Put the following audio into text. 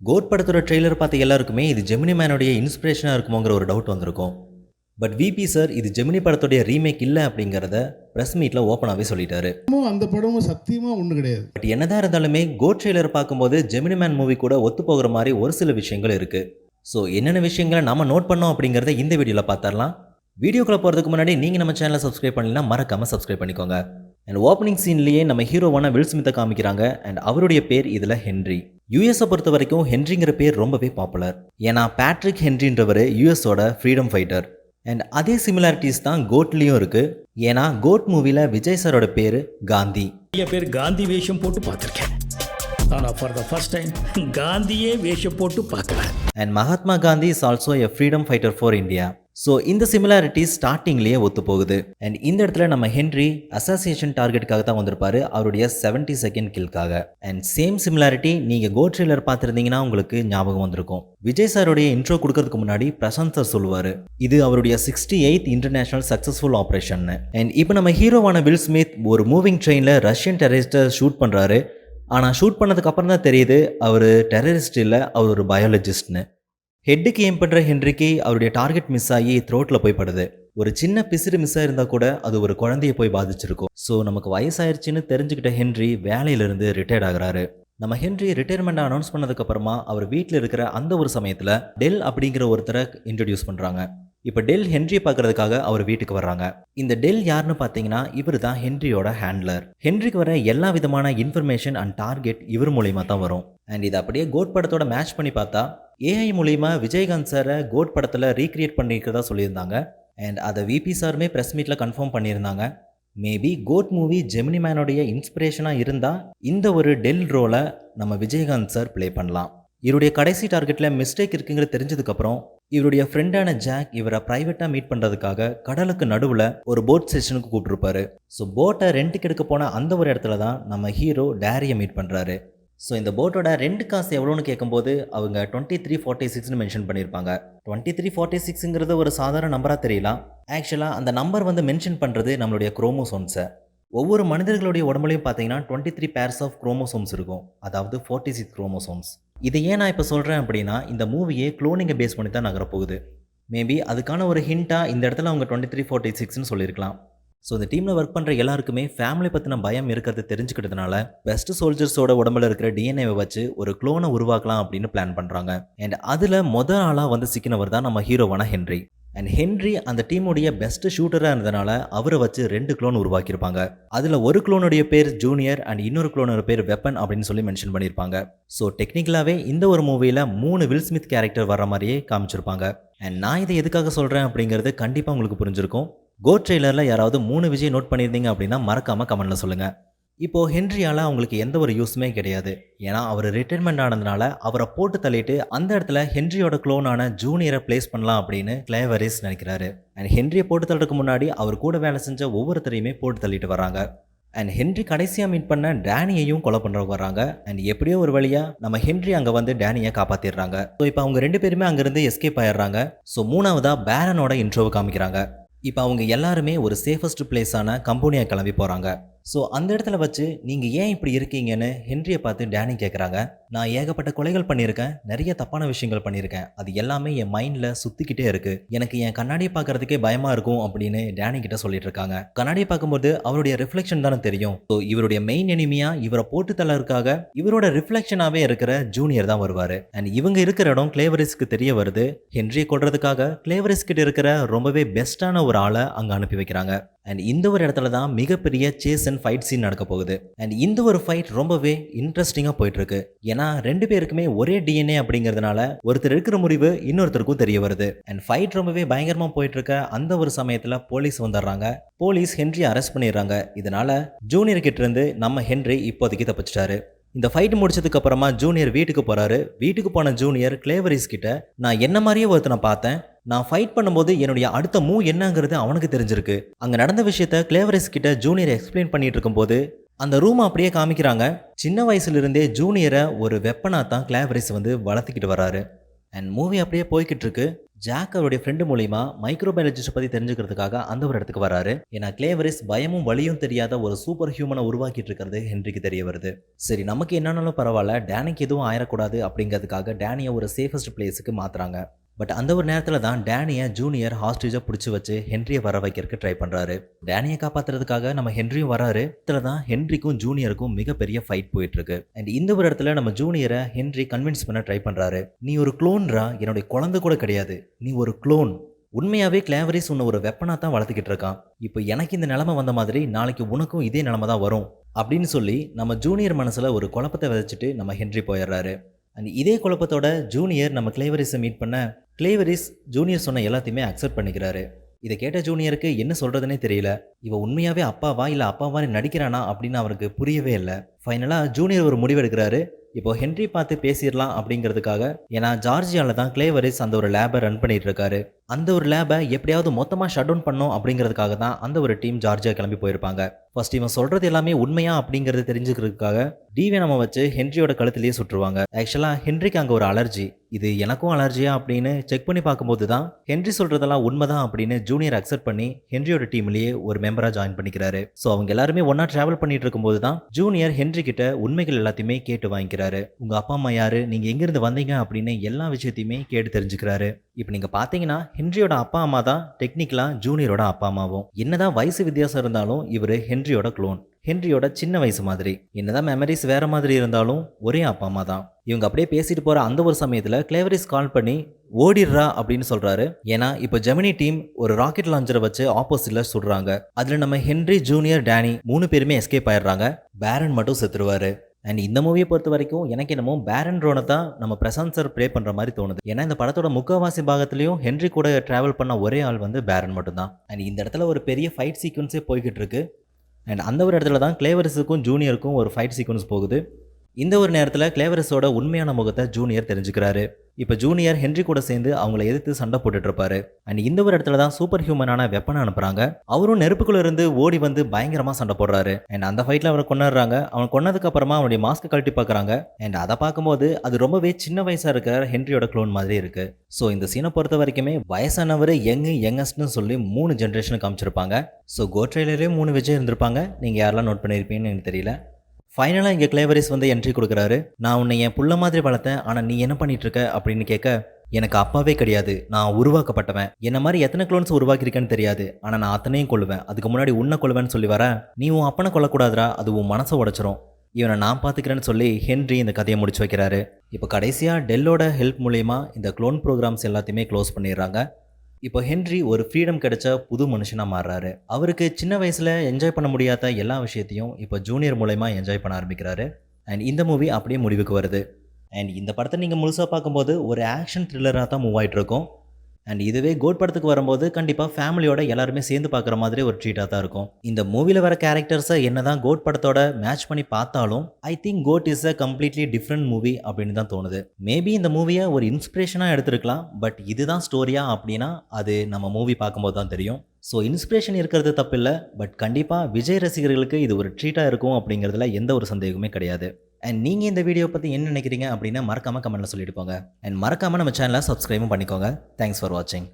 Code படத்தோட trailer பார்த்த எல்லாருக்குமே இது ஜெமினி மேனுடைய இன்ஸ்பிரேஷனாக இருக்குமோங்கிற ஒரு டவுட் வந்திருக்கும். பட் விபி சார் இது ஜெமினி படத்துடைய ரீமேக் இல்லை அப்படிங்கிறத ப்ரெஸ் மீட்டில் ஓப்பனாகவே சொல்லிட்டாரு. அந்த படமும் சத்தியமா ஒண்ணு கிடையாது. பட் என்னதான் இருந்தாலுமே கோட் ட்ரெய்லர் பார்க்கும்போது ஜெமினி மேன் மூவி கூட ஒத்து போகிற மாதிரி ஒரு சில விஷயங்கள் இருக்குது ஸோ என்னென்ன விஷயங்களை நம்ம நோட் பண்ணோம் அப்படிங்கிறத இந்த வீடியோவில் பார்த்துடலாம். வீடியோக்குள்ள போகிறதுக்கு முன்னாடி நீங்கள் நம்ம சேனலை சப்ஸ்கிரைப் பண்ணலாம் மறக்காமல் சப்ஸ்கிரைப் பண்ணிக்கோங்க. அண்ட் ஓப்பனிங் சீன்லேயே நம்ம ஹீரோவான வில் ஸ்மித்தை காமிக்கிறாங்க. அண்ட் அவருடைய பேர் இதில் ஹென்ரி யூஎஸை பொறுத்த வரைக்கும் ஹென்ரிங்கிற பேர் ரொம்பவே பாப்புலர் ஏன்னா பேட்ரிக் ஹென்ரின்றவர் யூஎஸோட ஃப்ரீடம் ஃபைட்டர் அண்ட் அதே சிமிலாரிட்டிஸ் தான் கோட்லேயும் இருக்குது ஏன்னா கோட் மூவியில் விஜய் சாரோட பேர் காந்தி. பேர் காந்தி வேஷம் போட்டு பார்த்துருக்கேன். ஆனால் ஃபார் த ஃபர்ஸ்ட் டைம் காந்தியே வேஷம் போட்டு பார்க்கல. And Mahatma Gandhi is also a freedom fighter for India so இந்த சிமிலாரிட்டி ஸ்டார்டிங்லேயே ஒத்து போகுது அண்ட் இந்த இடத்துல நம்ம ஹென்ரி அசோசியேஷன் டார்கெட்டுக்காக தான் வந்திருப்பாரு. அவருடைய 70 செகண்ட் கில்காக அண்ட் சேம் சிமிலாரிட்டி நீங்கள் கோ ட்ரெய்லர் பார்த்துருந்தீங்கன்னா உங்களுக்கு ஞாபகம் வந்திருக்கும். விஜய் சாருடைய இன்ட்ரோ கொடுக்கறதுக்கு முன்னாடி பிரசாந்த் சார் சொல்லுவார். இது அவருடைய sixty eight international successful operation and இப்போ நம்ம ஹீரோவான வில் ஸ்மித் ஒரு மூவிங் ட்ரெயினில் ரஷ்யன் டெரரிஸ்ட்டை ஷூட் பண்ணுறாரு ஆனால் ஷூட் பண்ணதுக்கு அப்புறம் தான் தெரியுது அவர் டெரரிஸ்ட் இல்லை அவர் ஒரு பயாலஜிஸ்ட்னு ஹெட்டுக்கு ஏம் பண்ணுற ஹென்ரிக்கு அவருடைய டார்கெட் மிஸ் ஆகி த்ரோட்டில் போய் படுது. ஒரு சின்ன பிசிறு மிஸ் ஆயிருந்தா கூட அது ஒரு குழந்தைய போய் பாதிச்சிருக்கும். ஸோ நமக்கு வயசாயிருச்சுன்னு தெரிஞ்சுக்கிட்ட ஹென்றி வேலையிலிருந்து ரிட்டையர்ட் ஆகிறாரு. நம்ம ஹென்றி ரிட்டையர்மெண்ட் அனௌன்ஸ் பண்ணதுக்கப்புறமா அவர் வீட்டில் இருக்கிற அந்த ஒரு சமயத்தில் டெல் அப்படிங்கிற ஒருத்தரை இன்ட்ரடியூஸ் பண்ணுறாங்க இப்போ டெல் ஹென்ரியை பார்க்கறதுக்காக அவர் வீட்டுக்கு வர்றாங்க. இந்த டெல் யாருன்னு பார்த்தீங்கன்னா இவர் தான் ஹென்ரியோட ஹேண்ட்லர் ஹென்ரிக்கு வர எல்லா விதமான இன்ஃபர்மேஷன் அண்ட் டார்கெட் இவர் மூலயமா தான் வரும். அண்ட் இதை அப்படியே கோட் படத்தோட மேட்ச் பண்ணி பார்த்தா ஏஐ மூலிமா விஜயகாந்த் சாரை கோட் படத்தில் ரீக்ரியேட் பண்ணியிருக்கிறதா சொல்லியிருந்தாங்க. அண்ட் அதை விபி சாருமே ப்ரெஸ் மீட்டில் கன்ஃபார்ம் பண்ணியிருந்தாங்க. மேபி கோட் மூவி ஜெமினி மேனுடைய இன்ஸ்பிரேஷனாக இருந்தால் இந்த ஒரு டெல் ரோலை நம்ம விஜயகாந்த் சார் ப்ளே பண்ணலாம். இவருடைய கடைசி டார்கெட்டில் மிஸ்டேக் இருக்குங்கிறது தெரிஞ்சதுக்கப்புறம் இவருடைய ஃப்ரெண்டான ஜாக் இவரை ப்ரைவேட்டாக மீட் பண்ணுறதுக்காக கடலுக்கு நடுவில் ஒரு போட் செஷனுக்கு கூப்பிட்டுருப்பாரு ஸோ போட்டை ரெண்ட்டுக்கு எடுக்க போன அந்த ஒரு இடத்துல தான் நம்ம ஹீரோ டேரியை மீட் பண்ணுறாரு ஸோ இந்த போட்டோட ரெண்டு காசு எவ்வளோன்னு கேட்கும்போது அவங்க டுவெண்ட்டி த்ரீ ஃபார்ட்டி சிக்ஸ்னு மென்ஷன் பண்ணியிருப்பாங்க. டுவெண்ட்டி த்ரீ ஃபார்ட்டி சிக்ஸுங்கிறது ஒரு சாதாரண நம்பராக தெரியலாம் ஆக்சுவலாக அந்த நம்பர் வந்து மென்ஷன் பண்ணுறது நம்மளுடைய குரோமோசோம்ஸை ஒவ்வொரு மனிதர்களுடைய உடம்புலையும் பார்த்தீங்கன்னா twenty three pairs of chromosomes இருக்கும். அதாவது ஃபார்ட்டி சிக்ஸ் குரோமோசோம்ஸ் இதை ஏன் நான் இப்போ சொல்கிறேன் அப்படின்னா இந்த மூவியை குளோனிங்கை பேஸ் பண்ணி தான் நகரப்போகுது. மேபி அதுக்கான ஒரு ஹிண்ட்டாக இந்த இடத்துல அவங்க டுவெண்ட்டி த்ரீ ஃபார்ட்டி சிக்ஸ்னு சொல்லியிருக்கலாம். ஸோ இந்த டீமில் ஒர்க் பண்ணுற எல்லாருக்குமே ஃபேமிலி பற்றின பயம் இருக்கிறது தெரிஞ்சுக்கிட்டதுனால பெஸ்ட் சோல்ஜர்ஸோட உடம்புல இருக்கிற டிஎன்ஏவை வச்சு ஒரு குளோனை உருவாக்கலாம் அப்படின்னு பிளான் பண்ணுறாங்க அண்ட் அதில் முதல் ஆளாக வந்து சிக்கினவர் தான் நம்ம ஹீரோவான ஹென்ரி அண்ட் ஹென்ரி அந்த டீமுடைய பெஸ்ட் ஷூட்டராக இருந்ததுனால அவரை வச்சு ரெண்டு க்ளோன் உருவாக்கியிருப்பாங்க. அதில் ஒரு க்ளோனுடைய பேர் ஜூனியர் அண்ட் இன்னொரு க்ளோனோட பேர் வெப்பன் அப்படின்னு சொல்லி மென்ஷன் பண்ணியிருப்பாங்க. ஸோ டெக்னிக்கலாகவே இந்த ஒரு மூவியில் மூணு வில் ஸ்மித் கேரக்டர் வர மாதிரியே காமிச்சிருப்பாங்க. அண்ட் நான் இதை எதுக்காக சொல்கிறேன் அப்படிங்கிறது கண்டிப்பாக உங்களுக்கு புரிஞ்சிருக்கும். கோ ட்ரெய்லரில் யாராவது மூணு விஜய் நோட் பண்ணியிருந்தீங்க அப்படின்னா மறக்காமல் கமெண்ட்டில் சொல்லுங்கள் இப்போது ஹென்ரியால் அவங்களுக்கு எந்த ஒரு யூஸுமே கிடையாது. ஏன்னா அவர் ரிட்டைர்மெண்ட் ஆனதுனால அவரை போட்டு தள்ளிட்டு அந்த இடத்துல ஹென்ரியோட க்ளோனான ஜூனியரை ப்ளேஸ் பண்ணலாம் அப்படின்னு கிளேவரிஸ் நினைக்கிறாரு. அண்ட் ஹென்ரியை போட்டு தள்ளுறதுக்கு முன்னாடி அவர் கூட வேலை செஞ்ச ஒவ்வொருத்தரையுமே போட்டு தள்ளிட்டு வராங்க. அண்ட் ஹென்றி கடைசியாக மீட் பண்ண டேனியையும் கொலை பண்ணுறவங்க வராங்க. அண்ட் எப்படியோ ஒரு வழியாக நம்ம ஹென்றி அங்கே வந்து டேனியை காப்பாற்றிடுறாங்க ஸோ இப்போ அவங்க ரெண்டு பேருமே அங்கேருந்து எஸ்கேப் ஆயிடுறாங்க. ஸோ மூணாவதாக பேரனோட இன்ட்ரோவை காமிக்கிறாங்க. இப்போ அவங்க எல்லாருமே ஒரு சேஃபஸ்ட் பிளேஸான கம்போனியா கிளம்பி போகிறாங்க ஸோ அந்த இடத்துல வச்சு நீங்கள் ஏன் இப்படி இருக்கீங்கன்னு ஹென்ரியை பார்த்து டேனி கேட்குறாங்க நான் ஏகப்பட்ட கொலைகள் பண்ணியிருக்கேன் நிறைய தப்பான விஷயங்கள் பண்ணியிருக்கேன். அது எல்லாமே என் மைண்டில் சுற்றிக்கிட்டே இருக்குது எனக்கு என் கண்ணாடியை பார்க்கறதுக்கே பயமாக இருக்கும் அப்படின்னு டேனி கிட்ட சொல்லிட்டு இருக்காங்க. கண்ணாடியை பார்க்கும்போது அவருடைய ரிஃப்ளெக்ஷன் தானே தெரியும். ஸோ இவருடைய மெயின் எனிமியாக இவரை போட்டு தள்ளறதுக்காக இவரோட ரிஃப்ளெக்ஷனாகவே இருக்கிற ஜூனியர் தான் வருவார். அண்ட் இவங்க இருக்கிற இடம் கிளேவரிஸ்க்கு தெரிய வருது. ஹென்ரியை கொள்றதுக்காக கிளேவரிஸ் கிட்ட இருக்கிற ரொம்பவே பெஸ்ட்டான ஒரு ஆளை அங்கே அனுப்பி வைக்கிறாங்க. அண்ட் இந்த ஒரு இடத்துல தான் மிகப்பெரிய சேசன் ஆக்ஷன் ஃபைட் சீன் நடக்க போகுது. அண்ட் இந்த ஒரு ஃபைட் ரொம்பவே இன்ட்ரெஸ்டிங்காக போயிட்டு இருக்கு ஏன்னா ரெண்டு பேருக்குமே ஒரே டிஎன்ஏ அப்படிங்கிறதுனால ஒருத்தர் இருக்கிற முடிவு இன்னொருத்தருக்கும் தெரிய வருது. அண்ட் ஃபைட் ரொம்பவே பயங்கரமாக போயிட்டு இருக்க அந்த ஒரு சமயத்தில் போலீஸ் வந்துடுறாங்க. போலீஸ் ஹென்ரியை அரெஸ்ட் பண்ணிடுறாங்க. இதனால ஜூனியர் கிட்ட இருந்து நம்ம ஹென்றி இப்போதைக்கு தப்பிச்சிட்டாரு. இந்த ஃபைட் முடிச்சதுக்கு அப்புறமா ஜூனியர் வீட்டுக்கு போறாரு. வீட்டுக்கு போன ஜூனியர் கிளேவரிஸ் கிட்ட நான் என்ன மாதிரியே ஒருத்தனை பார்த்தேன்? நான் ஃபைட் பண்ணும்போது என்னுடைய அடுத்த மூவ் என்னங்கிறது அவனுக்கு தெரிஞ்சிருக்கு. அங்கே நடந்த விஷயத்த கிளேவரஸ் கிட்ட ஜூனியர் எக்ஸ்பிளைன் பண்ணிட்டு இருக்கும்போது அந்த ரூம் அப்படியே காமிக்கிறாங்க. சின்ன வயசுலேருந்தே ஜூனியரை ஒரு வெப்பனாக தான் கிளேவரிஸ் வந்து வளர்த்துக்கிட்டு வராரு அண்ட் மூவி அப்படியே போய்கிட்டு இருக்கு. ஜாக் அவருடைய ஃப்ரெண்டு மூலிமா மைக்ரோபயாலஜிஸ்ட் பற்றி தெரிஞ்சுக்கிறதுக்காக அந்த ஒரு இடத்துக்கு வராரு ஏன்னா கிளேவரிஸ் பயமும் வழியும் தெரியாத ஒரு சூப்பர் ஹியூமனை உருவாக்கிட்டு இருக்கிறது ஹென்ரிக்கு தெரிய வருது. சரி நமக்கு என்னன்னாலும் பரவாயில்ல. டேனிக்கு எதுவும் ஆயிடக்கூடாது அப்படிங்கிறதுக்காக டேனியை ஒரு சேஃபஸ்ட் பிளேஸுக்கு மாத்துறாங்க. பட் அந்த ஒரு நேரத்தில் தான் டேனியை ஜூனியர் ஹாஸ்டேஜாக பிடிச்சி வச்சு ஹென்ரியை வர வைக்கிறதுக்கு ட்ரை பண்ணுறாரு டேனியை காப்பாற்றுறதுக்காக நம்ம ஹென்ரியும் வராரு. இதில் தான் ஹென்ரிக்கும் ஜூனியருக்கும் மிகப்பெரிய ஃபைட் போயிட்டு இருக்கு அண்ட் இந்த ஒரு இடத்துல நம்ம ஜூனியரை ஹென்ரி கன்வின்ஸ் பண்ண ட்ரை பண்ணுறாரு நீ ஒரு க்ளோன்ரா என்னுடைய குழந்தை கூட கிடையாது. நீ ஒரு க்ளோன் உண்மையாகவே கிளாவரிஸ் உன்னை ஒரு வெப்பனாக தான் வளர்த்துக்கிட்டு இருக்கான். இப்போ எனக்கு இந்த நிலமை வந்த மாதிரி நாளைக்கு உனக்கும் இதே நிலமை தான் வரும். அப்படின்னு சொல்லி நம்ம ஜூனியர் மனசில் ஒரு குழப்பத்தை விதைச்சிட்டு நம்ம ஹென்றி போயிடுறாரு. அண்ட் இதே குழப்பத்தோட ஜூனியர் நம்ம கிளேவரிஸை மீட் பண்ண கிளேவரிஸ் ஜூனியர் சொன்ன எல்லாத்தையுமே அக்செப்ட் பண்ணிக்கிறாரு. இதை கேட்ட ஜூனியருக்கு என்ன சொல்கிறதுனே தெரியல. இவன் உண்மையாகவே அப்பாவா இல்லை அப்பாவான்னு நடிக்கிறானா அப்படின்னு அவருக்கு புரியவே இல்லை. ஃபைனலாக ஜூனியர் ஒரு முடிவெடுக்கிறாரு. இப்போ ஹென்ரி பார்த்து பேசிடலாம் அப்படிங்கிறதுக்காக ஏன்னா ஜார்ஜியாவில் தான் கிளேவரிஸ் அந்த ஒரு லேபை ரன் பண்ணிட்டு இருக்காரு அந்த ஒரு லேபை எப்படியாவது மொத்தமாக ஷட் டவுன் பண்ணோம் அப்படிங்கிறதுக்காக தான் அந்த ஒரு டீம் ஜார்ஜியா கிளம்பி போயிருப்பாங்க. ஃபர்ஸ்ட் இவன் சொல்கிறது எல்லாமே உண்மையா அப்படிங்கிறது தெரிஞ்சுக்கிறதுக்காக டிவி நம்ம வச்சு ஹென்ரியோட கழுத்துலேயே சுற்றுவாங்க. ஆக்சுவலாக ஹென்ரிக்கு அங்கே ஒரு அலர்ஜி இது எனக்கும் அலர்ஜியா அப்படின்னு செக் பண்ணி பார்க்கும்போது தான் ஹென்ரி சொல்கிறதெல்லாம் உண்மைதான் அப்படின்னு ஜூனியர் அக்செப்ட் பண்ணி ஹென்ரியோட டீம்லேயே ஒரு மெம்பராக ஜாயின் பண்ணிக்கிறாரு. ஸோ அவங்க எல்லாருமே ஒன்னா ட்ராவல் பண்ணிட்டு இருக்கும்போது தான் ஜூனியர் ஹென்ரி கிட்ட உண்மைகள் எல்லாத்தையுமே கேட்டு வாங்கிக்கிறாரு. உங்க அப்பா அம்மா யாரு? நீங்கள் எங்கிருந்து வந்தீங்க? அப்படின்னு எல்லா விஷயத்தையுமே கேட்டு தெரிஞ்சுக்கிறாரு. இப்போ நீங்க பார்த்தீங்கன்னா ஹென்ரியோட அப்பா அம்மா தான் டெக்னிக்கலா ஜூனியரோட அப்பா அம்மாவும். என்னதான் வயசு வித்தியாசம் இருந்தாலும் இவர் ஹென்ரியோட க்ளோன் ஹென்ரியோட சின்ன வயசு மாதிரி. என்னதான் மெமரிஸ் வேற மாதிரி இருந்தாலும் ஒரே அப்பா அம்மா தான். இவங்க அப்படியே பேசிட்டு போற அந்த ஒரு சமயத்தில் கிளேவரிஸ் கால் பண்ணி ஓடிடுறா அப்படின்னு சொல்றாரு. ஏன்னா இப்போ ஜெமினி டீம் ஒரு ராக்கெட் லாஞ்சரை வச்சு ஆப்போசிட்ல சுடுறாங்க. அதுல நம்ம ஹென்ரி ஜூனியர் டேனி மூணு பேருமே எஸ்கேப் ஆயிடுறாங்க. பேரன் மட்டும் செத்துருவாரு. அண்ட் இந்த மூவியை பொறுத்த வரைக்கும் எனக்கு என்னமோ பேரன் ரோனை தான் நம்ம பிரசாந்த் சார் ப்ளே பண்ணுற மாதிரி தோணுது. ஏன்னா இந்த படத்தோட முக்கால்வாசி பாகத்துலையும் ஹென்ரி கூட ட்ராவல் பண்ண ஒரே ஆள் வந்து பேரன் மட்டும்தான். அண்ட் இந்த இடத்துல ஒரு பெரிய ஃபைட் சீக்வன்ஸே போய்கிட்டு இருக்கு. அண்ட் அந்த ஒரு இடத்துல தான் கிளேவர்ஸுக்கும் ஜூனியருக்கும் ஒரு ஃபைட் சீக்வன்ஸ் போகுது. இந்த ஒரு நேரத்தில் கிளேவரஸோட உண்மையான முகத்தை ஜூனியர் தெரிஞ்சுக்கிறாரு. இப்போ ஜூனியர் ஹென்றி கூட சேர்ந்து அவங்கள எதிர்த்து சண்டை போட்டுட்டு இருப்பாரு. அண்ட் இந்த ஒரு இடத்துல தான் சூப்பர் ஹியூமனான வெப்பனை அனுப்புறாங்க. அவரும் நெருப்புக்குள்ள இருந்து ஓடி வந்து பயங்கரமா சண்டை போடுறாரு. அண்ட் அந்த ஃபைட்ல அவரை கொண்டாடுறாங்க அவன் கொன்னதுக்கு அப்புறமா அவனுடைய மாஸ்க் கழட்டி பார்க்குறாங்க அண்ட் அதை பார்க்கும்போது அது ரொம்பவே சின்ன வயசா இருக்கிற ஹென்ரியோட க்ளோன் மாதிரி இருக்கு. ஸோ இந்த சீனை பொறுத்த வரைக்குமே வயசானவர் யங் யங்கஸ்ட்னு சொல்லி மூணு ஜென்ரேஷன் காமிச்சிருப்பாங்க. ஸோ கோ மூணு விஜய் இருந்திருப்பாங்க. நீங்கள் யாரெல்லாம் நோட் பண்ணியிருப்பீங்கன்னு எனக்கு தெரியல. ஃபைனலாக இங்கே கிளேவரிஸ் வந்து என்ட்ரி கொடுக்குறாரு. நான் உன்னை என் புள்ள மாதிரி வளர்த்தேன் ஆனால் நீ என்ன பண்ணிட்டு இருக்க அப்படின்னு கேட்க எனக்கு அப்பாவே கிடையாது. நான் உருவாக்கப்பட்டவன். என்ன மாதிரி எத்தனை குளோன்ஸ் உருவாக்கியிருக்கேன்னு தெரியாது. ஆனால் நான் அத்தனையும் கொள்ளுவேன் அதுக்கு முன்னாடி உன்னை கொள்ளுவேன்னு சொல்லி வர நீ உன் அப்பனை கொல்லக்கூடாதுரா அது உன் மனசை உடச்சிரும். இவனை நான் பார்த்துக்கிறேன்னு சொல்லி ஹென்ரி இந்த கதையை முடிச்சு வைக்கிறாரு. இப்போ கடைசியாக டெல்லோட ஹெல்ப் மூலயமா இந்த க்ளோன் ப்ரோக்ராம்ஸ் எல்லாத்தையுமே க்ளோஸ் பண்ணிடுறாங்க. இப்போ ஹென்றி ஒரு ஃப்ரீடம் கிடைச்ச புது மனுஷனாக மாறுறாரு. அவருக்கு சின்ன வயசில் என்ஜாய் பண்ண முடியாத எல்லா விஷயத்தையும் இப்போ ஜூனியர் மூலயமா என்ஜாய் பண்ண ஆரம்பிக்கிறாரு. அண்ட் இந்த மூவி அப்படியே முடிவுக்கு வருது. அண்ட் இந்த படத்தை நீங்கள் முழுசாக பார்க்கும்போது ஒரு ஆக்ஷன் த்ரில்லராக தான் மூவ் ஆகிட்டு இருக்கும். அண்ட் இதுவே கோட் படத்துக்கு வரும்போது கண்டிப்பாக ஃபேமிலியோட எல்லாருமே சேர்ந்து பார்க்குற மாதிரி ஒரு ட்ரீட்டாக தான் இருக்கும். இந்த மூவியில் வர கேரக்டர்ஸை என்ன தான் கோட் படத்தோட மேட்ச் பண்ணி பார்த்தாலும் I think GOAT is a completely different movie அப்படின்னு தான் தோணுது. மேபி இந்த மூவியை ஒரு இன்ஸ்பிரேஷனாக எடுத்துருக்கலாம் பட் இதுதான் ஸ்டோரியா அப்படின்னா அது நம்ம மூவி பார்க்கும்போது தான் தெரியும். ஸோ இன்ஸ்பிரேஷன் இருக்கிறது தப்பில்லை பட் கண்டிப்பாக விஜய் ரசிகர்களுக்கு இது ஒரு ட்ரீட்டாக இருக்கும் அப்படிங்கிறதுல எந்த ஒரு சந்தேகமே கிடையாது. அண்ட் நீங்கள் இந்த வீடியோ பற்றி என்ன நினைக்கிறீங்க அப்படின்னா மறக்காமல் கமெண்ட்டில் சொல்லிட்டு போங்க. அண்ட் மறக்காமல் நம்ம சேனலை சப்ஸ்கிரைபும் பண்ணிக்கோங்க. தேங்க்ஸ் ஃபார் வாட்சிங்